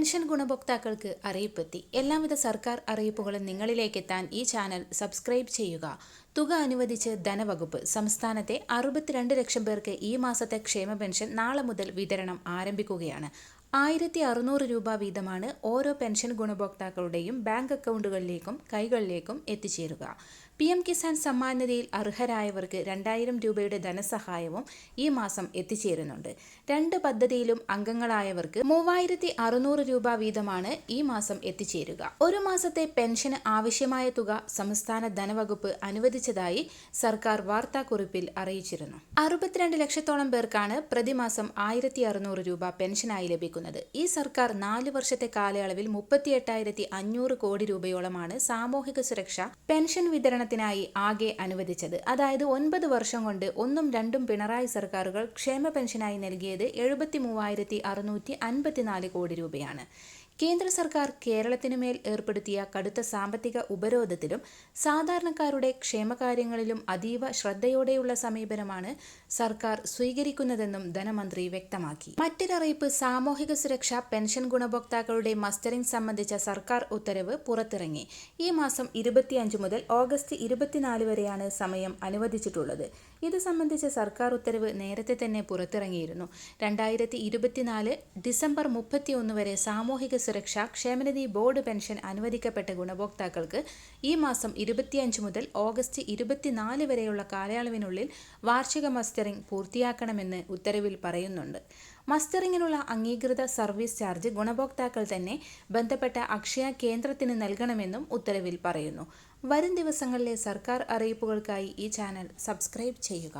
Pension ഗുണഭോക്താക്കൾക്ക് അറിയിപ്പെത്തി. എല്ലാവിധ സർക്കാർ അറിയിപ്പുകളും നിങ്ങളിലേക്ക് എത്താൻ ഈ ചാനൽ സബ്സ്ക്രൈബ് ചെയ്യുക. തുക അനുവദിച്ച് ധനവകുപ്പ്. സംസ്ഥാനത്തെ അറുപത്തിരണ്ട് ലക്ഷം പേർക്ക് ഈ മാസത്തെ ക്ഷേമ പെൻഷൻ നാളെ മുതൽ വിതരണം ആരംഭിക്കുകയാണ്. ആയിരത്തി അറുന്നൂറ് രൂപ വീതമാണ് ഓരോ പെൻഷൻ ഗുണഭോക്താക്കളുടെയും ബാങ്ക് അക്കൗണ്ടുകളിലേക്കും കൈകളിലേക്കും എത്തിച്ചേരുക. പി എം കിസാൻ സമ്മാൻ നിധിയിൽ അർഹരായവർക്ക് രണ്ടായിരം രൂപയുടെ ധനസഹായവും ഈ മാസം എത്തിച്ചേരുന്നുണ്ട്. രണ്ട് പദ്ധതിയിലും അംഗങ്ങളായവർക്ക് മൂവായിരത്തി അറുന്നൂറ് രൂപ വീതമാണ് ഈ മാസം എത്തിച്ചേരുക. ഒരു മാസത്തെ പെൻഷന് ആവശ്യമായ തുക സംസ്ഥാന ധനവകുപ്പ് അനുവദിച്ചതായി സർക്കാർ വാർത്താക്കുറിപ്പിൽ അറിയിച്ചിരുന്നു. അറുപത്തിരണ്ട് ലക്ഷത്തോളം പേർക്കാണ് പ്രതിമാസം ആയിരത്തി അറുന്നൂറ് രൂപ പെൻഷനായി ലഭിക്കുന്നത്. ഈ സർക്കാർ നാല് വർഷത്തെ കാലയളവിൽ മുപ്പത്തിയെട്ടായിരത്തി അഞ്ഞൂറ് കോടി രൂപയോളമാണ് സാമൂഹിക സുരക്ഷ പെൻഷൻ വിതരണത്തിനായി ആകെ അനുവദിച്ചത്. അതായത് ഒൻപത് വർഷം കൊണ്ട് ഒന്നും രണ്ടും പിണറായി സർക്കാരുകൾ ക്ഷേമ പെൻഷനായി നൽകിയത് എഴുപത്തി മൂവായിരത്തി അറുന്നൂറ്റി അൻപത്തിനാല് കോടി രൂപയാണ്. കേന്ദ്ര സർക്കാർ കേരളത്തിനുമേൽ ഏർപ്പെടുത്തിയ കടുത്ത സാമ്പത്തിക ഉപരോധത്തിലും സാധാരണക്കാരുടെ ക്ഷേമകാര്യങ്ങളിലും അതീവ ശ്രദ്ധയോടെയുള്ള സമീപനമാണ് സർക്കാർ സ്വീകരിക്കുന്നതെന്നും ധനമന്ത്രി വ്യക്തമാക്കി. മറ്റൊരറിയിപ്പ് സാമൂഹിക സുരക്ഷ പെൻഷൻ ഗുണഭോക്താക്കളുടെ മസ്റ്ററിംഗ് സംബന്ധിച്ച സർക്കാർ ഉത്തരവ് പുറത്തിറങ്ങി. ഈ മാസം ഇരുപത്തിയഞ്ച് മുതൽ ഓഗസ്റ്റ് ഇരുപത്തിനാല് വരെയാണ് സമയം അനുവദിച്ചിട്ടുള്ളത്. ഇത് സംബന്ധിച്ച സർക്കാർ ഉത്തരവ് നേരത്തെ തന്നെ പുറത്തിറങ്ങിയിരുന്നു. രണ്ടായിരത്തി ഡിസംബർ മുപ്പത്തിയൊന്ന് വരെ സാമൂഹിക സുരക്ഷ ക്ഷേമനിധി ബോർഡ് പെൻഷൻ അനുവദിക്കപ്പെട്ട ഗുണഭോക്താക്കൾക്ക് ഈ മാസം ഇരുപത്തിയഞ്ച് മുതൽ ഓഗസ്റ്റ് ഇരുപത്തിനാല് വരെയുള്ള കാലയളവിനുള്ളിൽ വാർഷിക മസ്റ്ററിംഗ് പൂർത്തിയാക്കണമെന്ന് ഉത്തരവിൽ പറയുന്നുണ്ട്. മസ്റ്ററിങ്ങിനുള്ള അംഗീകൃത സർവീസ് ചാർജ് ഗുണഭോക്താക്കൾ തന്നെ ബന്ധപ്പെട്ട അക്ഷയ കേന്ദ്രത്തിന് നൽകണമെന്നും ഉത്തരവിൽ പറയുന്നു. വരും ദിവസങ്ങളിലെ സർക്കാർ അറിയിപ്പുകൾക്കായി ഈ ചാനൽ സബ്സ്ക്രൈബ് ചെയ്യുക.